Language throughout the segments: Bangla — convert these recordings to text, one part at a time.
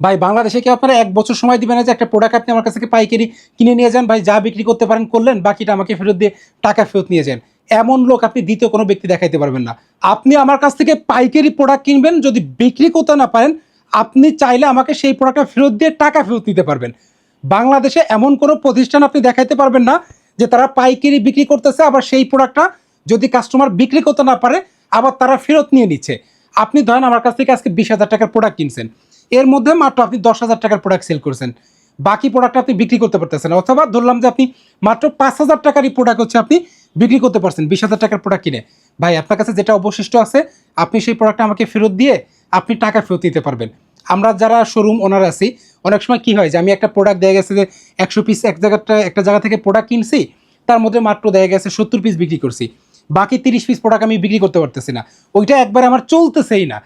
ভাই, বাংলাদেশে কি আপনারা এক বছর সময় দিবেন না যে একটা প্রোডাক্ট আপনি আমার কাছ থেকে পাইকারি কিনে নিয়ে যান? ভাই, যা বিক্রি করতে পারেন, করলেন, বাকিটা আমাকে ফেরত দিয়ে টাকা ফেরত নিয়ে যান। এমন লোক আপনি দ্বিতীয় কোনো ব্যক্তি দেখাইতে পারবেন না। আপনি আমার কাছ থেকে পাইকারি প্রোডাক্ট কিনবেন, যদি বিক্রি করতে না পারেন, আপনি চাইলে আমাকে সেই প্রোডাক্টটা ফেরত দিয়ে টাকা ফেরত দিতে পারবেন। বাংলাদেশে এমন কোনো প্রতিষ্ঠান আপনি দেখাইতে পারবেন না যে তারা পাইকারি বিক্রি করতেছে, আবার সেই প্রোডাক্টটা যদি কাস্টমার বিক্রি করতে না পারে, আবার তারা ফেরত নিয়ে নিচ্ছে। আপনি ধরেন আমার কাছ থেকে আজকে বিশ হাজার টাকার প্রোডাক্ট কিনছেন। এর মধ্যে মাত্র আপনি দশ হাজার টাকার প্রোডাক্ট সেল করছেন। বাকি প্রোডাক্ট আপনি বিক্রি করতে পারতেছেন অথবা ধরলাম যে আপনি মাত্র পাঁচ হাজার টাকারই প্রোডাক্ট হচ্ছে আপনি বিক্রি করতে পারছেন, বিশ হাজার টাকার প্রোডাক্ট কিনে। ভাই, আপনার কাছে যেটা অবশিষ্ট আছে, আপনি সেই প্রোডাক্টটা আমাকে ফেরত দিয়ে আপনি টাকা ফেরত দিতে পারবেন। আমরা যারা শোরুম ওনার আছি, অনেক সময় কি হয় যে আমি একটা প্রোডাক্ট দেয়া গেছে যে একশো পিস এক জায়গাটা একটা জায়গা থেকে প্রোডাক্ট কিনছি, তার মধ্যে মাত্র দেয়া গেছে সত্তর পিস বিক্রি করছি। বাকি তিরিশ পিস প্রোডাক্ট আমি বিক্রি করতে পারতেছি না। ওইটা একবার আমার চলতেছেই না।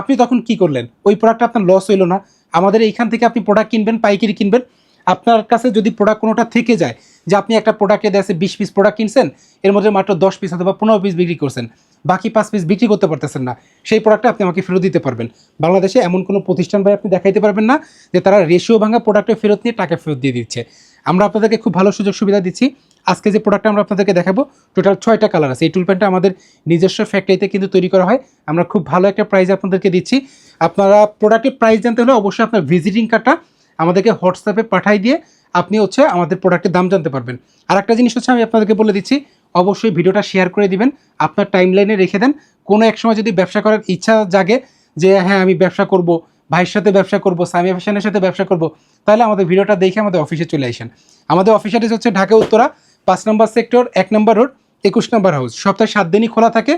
আপনি তখন কি করলেন? ওই প্রোডাক্টটা আপনার লস হইল না। আমাদের এইখান থেকে আপনি প্রোডাক্ট কিনবেন, পাইকারি কিনবেন। আপনার কাছে যদি প্রোডাক্ট কোনোটা থেকে যায়, যে আপনি একটা প্রোডাক্টে দেশে বিশ পিস প্রোডাক্ট কিনছেন, এর মধ্যে মাত্র দশ পিস অথবা পনেরো পিস বিক্রি করছেন। বাকি পাঁচ পিস বিক্রি করতে পারতেছেন না। সেই প্রোডাক্টটা আপনি আমাকে ফেরত দিতে পারবেন। বাংলাদেশে এমন কোনো প্রতিষ্ঠান ভাই আপনি দেখাইতে পারবেন না, যে তারা রেশিও ভাঙা প্রোডাক্টে ফেরত নিয়ে টাকা ফেরত দিয়ে দিচ্ছে। আমরা আপনাদেরকে খুব ভালো সুযোগ সুবিধা দিচ্ছি। আজকে যে প্রোডাক্টটা আমরা আপনাদেরকে দেখাবো টোটাল ছয়টা কালার আছে। এই টুল প্যান্টটা আমাদের নিজস্ব ফ্যাক্টরিতে কিন্তু তৈরি করা হয়। আমরা খুব ভালো একটা প্রাইস আপনাদেরকে দিচ্ছি। আপনারা প্রোডাক্টের প্রাইস জানতে হলে অবশ্যই আপনার ভিজিটিং কার্ডটা আমাদেরকে হোয়াটসঅ্যাপে পাঠাই দিয়ে আপনি হচ্ছে আমাদের প্রোডাক্টের দাম জানতে পারবেন। আর একটা জিনিস হচ্ছে আমি আপনাদেরকে বলে দিচ্ছি, অবশ্যই ভিডিওটা শেয়ার করে দিবেন। আপনার টাইম লাইনে রেখে দেন। কোনো এক সময় যদি ব্যবসা করার ইচ্ছা জাগে যে হ্যাঁ আমি ব্যবসা করব, ভাইয়ের সাথে ব্যবসা করব সামিয়া ফ্যাশনের সাথে ব্যবসা করব, তাহলে আমাদের ভিডিওটা দেখে আমাদের অফিসে চলে আসেন। আমাদের অফিস হচ্ছে ঢাকা উত্তরা পাঁচ নম্বর সেক্টর, এক নম্বর রোড, একুশ নম্বর হাউস। সপ্তাহে সাত দিনই খোলা থাকে,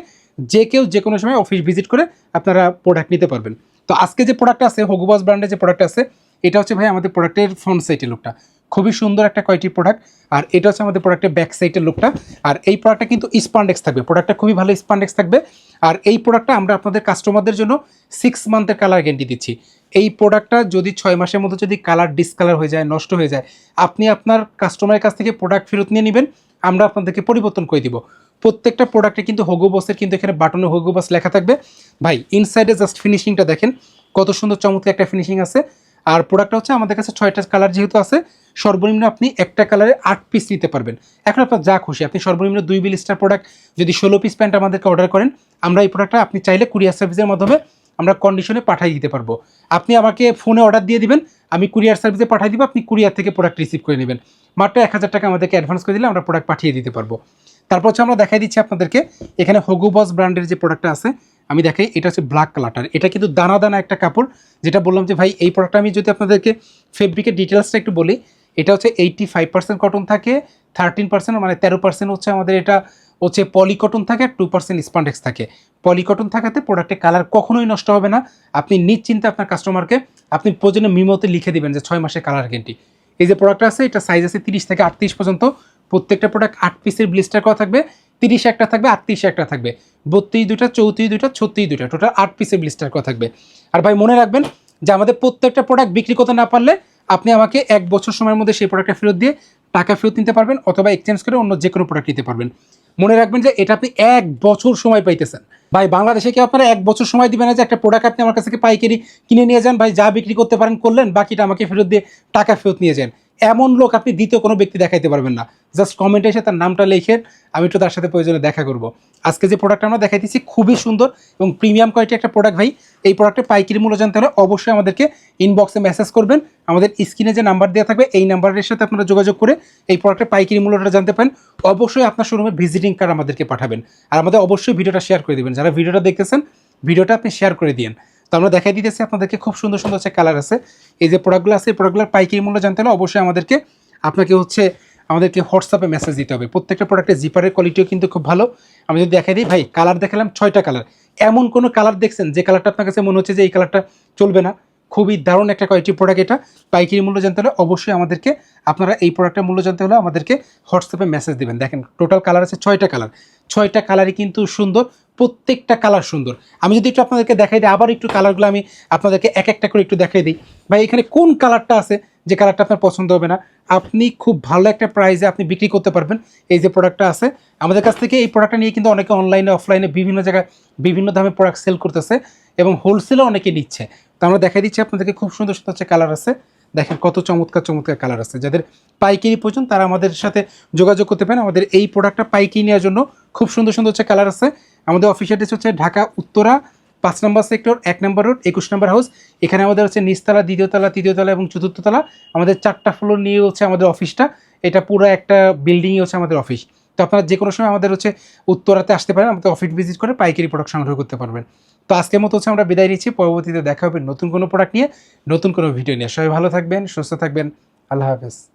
যে কেউ যে কোনো সময় অফিস ভিজিট করে আপনারা প্রোডাক্ট নিতে পারবেন। তো আজকে যে প্রোডাক্টটা আছে হগুবাস ব্র্যান্ডের যে প্রোডাক্ট আছে, এটা হচ্ছে ভাই আমাদের প্রোডাক্টের ফ্রন্ট সাইডের লুকটা খুবই সুন্দর একটা কয়েকটি প্রোডাক্ট আর এটা হচ্ছে আমাদের প্রোডাক্টের ব্যাক সাইডের লুকটা আর এই প্রোডাক্টটা কিন্তু স্পান্ডেক্স থাকবে। প্রোডাক্টটা খুবই ভালো স্পান্ডেক্স থাকবে। আর এই প্রোডাক্টটা আমরা আপনাদের কাস্টমারদের জন্য সিক্স মান্থের কালার গ্যারেন্টি দিচ্ছি। এই প্রোডাক্টটা যদি ছয় মাসের মধ্যে যদি কালার ডিসকালার হয়ে যায়, নষ্ট হয়ে যায়, আপনি আপনার কাস্টমারের কাছ থেকে প্রোডাক্ট ফেরত নিয়ে নেবেন, আমরা আপনাদেরকে পরিবর্তন করে দিব। প্রত্যেকটা প্রোডাক্টে কিন্তু হগু বসের কিন্তু এখানে বাটনে হগু বস লেখা থাকবে। ভাই ইনসাইডে জাস্ট ফিনিশিংটা দেখেন, কত সুন্দর চমৎকার একটা ফিনিশিং আছে। আর প্রোডাক্টটা হচ্ছে আমাদের কাছে ছয়টা কালার যেহেতু আছে সর্বনিম্ন আপনি একটা কালারে আট পিস নিতে পারবেন। এখন আপনার যা খুশি, আপনি সর্বনিম্ন দুই বিল স্টার প্রোডাক্ট যদি ষোলো পিস প্যান্ট আমাদেরকে অর্ডার করেন, আমরা এই প্রোডাক্টটা আপনি চাইলে কুরিয়ার সার্ভিসের মাধ্যমে আমরা কন্ডিশনে পাঠিয়ে দিতে পারব। আপনি আমাকে ফোনে অর্ডার দিয়ে দিবেন, আমি কুরিয়ার সার্ভিসে পাঠিয়ে দিব, আপনি কুরিয়ার থেকে প্রোডাক্ট রিসিভ করে নেবেন। মাত্র এক হাজার টাকা আমাদেরকে অ্যাডভান্স করে দিলে আমরা প্রোডাক্ট পাঠিয়ে দিতে পারব। তারপর হচ্ছে আমরা দেখাই দিচ্ছি আপনাদেরকে, এখানে হগু বস ব্র্যান্ডের যে প্রোডাক্টটা আছে, আমি দেখাই, এটা হচ্ছে ব্ল্যাক কালারটার এটা কিন্তু দানা দানা একটা কাপড়, যেটা বললাম যে ভাই, এই প্রোডাক্টটা আমি যদি আপনাদেরকে ফেব্রিকের ডিটেলসটা একটু বলি এটা হচ্ছে এইটটি ফাইভ পার্সেন্ট কটন থাকে থার্টিন পার্সেন্ট মানে তেরো পার্সেন্ট হচ্ছে আমাদের এটা হচ্ছে পলিকটন থাকে টু পার্সেন্ট স্পান্ডেক্স থাকে। পলিকটন থাকাতে প্রোডাক্টের কালার কখনোই নষ্ট হবে না। আপনি নিশ্চিন্তে আপনার কাস্টমারকে আপনি প্রয়োজনে মিমোতে লিখে দিবেন যে ছয় মাসের কালার গ্যারেন্টি এই যে প্রোডাক্টটা আছে, এটা সাইজ আছে তিরিশ থেকে আটত্রিশ পর্যন্ত। প্রত্যেকটা প্রোডাক্ট আট পিসের ব্লিস্টার করা থাকবে, তিরিশ একটা থাকবে, আটত্রিশ একটা থাকবে। বত্রিশ দুটা চৌত্রিশ দুটা ছত্রিশ দুটা টোটাল আট পিসের ব্লিস্টার করা থাকবে। আর ভাই মনে রাখবেন যে আমাদের প্রত্যেকটা প্রোডাক্ট বিক্রি করতে না পারলে আপনি আমাকে এক বছর সময়ের মধ্যে সেই প্রোডাক্টটা ফেরত দিয়ে টাকা ফেরত নিতে পারবেন অথবা এক্সচেঞ্জ করে অন্য যে কোনো প্রোডাক্ট নিতে পারবেন। মনে রাখবেন যে এটা আপনি এক বছর সময় পাইতেছেন। ভাই, বাংলাদেশে কি আপনারা এক বছর সময় দিবেন না যে একটা প্রোডাক্ট আপনি আমার কাছ থেকে পাইকারি কিনে নিয়ে যান, ভাই, যা বিক্রি করতে পারেন করলেন, বাকিটা আমাকে ফেরত দিয়ে টাকা ফেরত নিয়ে যান। এমন লোক আপনি দ্বিতীয় কোনো ব্যক্তি দেখাইতে পারবেন না। জাস্ট কমেন্টে এসে তার নামটা লিখেন, আমি একটু তার সাথে প্রয়োজনে দেখা করব। আজকে যে প্রোডাক্ট আমরা দেখাইতেছি খুবই সুন্দর এবং প্রিমিয়াম কোয়ালিটি একটা প্রোডাক্ট ভাই, এই প্রোডাক্টের পাইকারি মূল্য জানতে হলে অবশ্যই আমাদেরকে ইনবক্সে মেসেজ করবেন। আমাদের স্ক্রিনে যে নাম্বার দেওয়া থাকবে, এই নাম্বারের সাথে আপনারা যোগাযোগ করে এই প্রোডাক্টের পাইকারি মূল্যটা জানতে পারেন। অবশ্যই আপনার শোরুমের ভিজিটিং কার্ড আমাদেরকে পাঠাবেন। আর আমাদের অবশ্যই ভিডিওটা শেয়ার করে দেবেন। যারা ভিডিওটা দেখতেছেন, ভিডিওটা আপনি শেয়ার করে দিন আমরা দেখাই দিতেছি আপনাদেরকে, খুব সুন্দর সুন্দর হচ্ছে কালার আছে। এই যে প্রোডাক্টগুলো আছে, এই প্রোডাক্টগুলোর পাইকারি মূল্য জানতে হলে অবশ্যই আমাদেরকে, আপনাকে হচ্ছে আমাদেরকে হোয়াটসঅ্যাপে মেসেজ দিতে হবে। প্রত্যেকটা প্রোডাক্টের জিপারের কোয়ালিটিও কিন্তু খুব ভালো। আমি যদি দেখাই দিই, ভাই কালার দেখালাম ছয়টা কালার এমন কোনো কালার দেখছেন, যে কালারটা আপনার কাছে মনে হচ্ছে যে এই কালারটা চলবে না? খুবই দারুণ একটা কোয়ালিটি প্রোডাক্ট এটা। পাইকারি মূল্য জানতে হলে অবশ্যই আমাদেরকে, আপনারা এই প্রোডাক্টের মূল্য জানতে হলে আমাদেরকে হোয়াটসঅ্যাপে মেসেজ দেবেন। দেখেন টোটাল কালার আছে ছয়টা কালার ছয়টা কালারই কিন্তু সুন্দর, প্রত্যেকটা কালার সুন্দর। আমি যদি একটু আপনাদেরকে দেখাই দিই, আবার একটু কালারগুলো আমি আপনাদেরকে এক একটা করে একটু দেখাই দিই। ভাই, এখানে কোন কালারটা আছে যে কালারটা আপনার পছন্দ হবে না? আপনি খুব ভালো একটা প্রাইসে আপনি বিক্রি করতে পারবেন। এই যে প্রোডাক্টটা আছে, আমাদের কাছ থেকে এই প্রোডাক্টটা নিয়ে কিন্তু অনেকে অনলাইনে অফলাইনে বিভিন্ন জায়গায় বিভিন্ন দামে প্রোডাক্ট সেল করতেছে এবং হোলসেলও অনেকে নিচ্ছে। তো আমরা দেখাই দিচ্ছি আপনাদেরকে, খুব সুন্দর সুন্দর হচ্ছে কালার আছে। দেখেন কত চমৎকার চমৎকার কালার আছে। যাদের পাইকারি প্রয়োজন, তারা আমাদের সাথে যোগাযোগ করতে পারেন। আমাদের এই প্রোডাক্টটা পাইকারি নেওয়ার জন্য খুব সুন্দর সুন্দর হচ্ছে কালার আছে। আমাদের অফিস অ্যাড্রেস হচ্ছে ঢাকা, উত্তরা, পাঁচ নম্বর সেক্টর এক নম্বর রোড একুশ নম্বর হাউস এখানে আমাদের হচ্ছে নিচতলা দ্বিতীয়তলা তৃতীয়তলা এবং চতুর্থতলা আমাদের চারটা ফ্লোর নিয়ে হচ্ছে আমাদের অফিসটা এটা পুরো একটা বিল্ডিংই হচ্ছে আমাদের অফিস তো আপনারা যে কোনো সময় আমাদের হচ্ছে উত্তরাতে আসতে পারেন, আমাদের অফিস ভিজিট করে পাইকারি প্রোডাক্ট সংগ্রহ করতে পারবেন। তো আজকের মতো হচ্ছে আমরা বিদায় নিচ্ছি। পরবর্তীতে দেখা হবে নতুন কোনো প্রোডাক্ট নিয়ে, নতুন কোনো ভিডিও নিয়ে। সবাই ভালো থাকবেন, সুস্থ থাকবেন। আল্লাহ হাফেজ।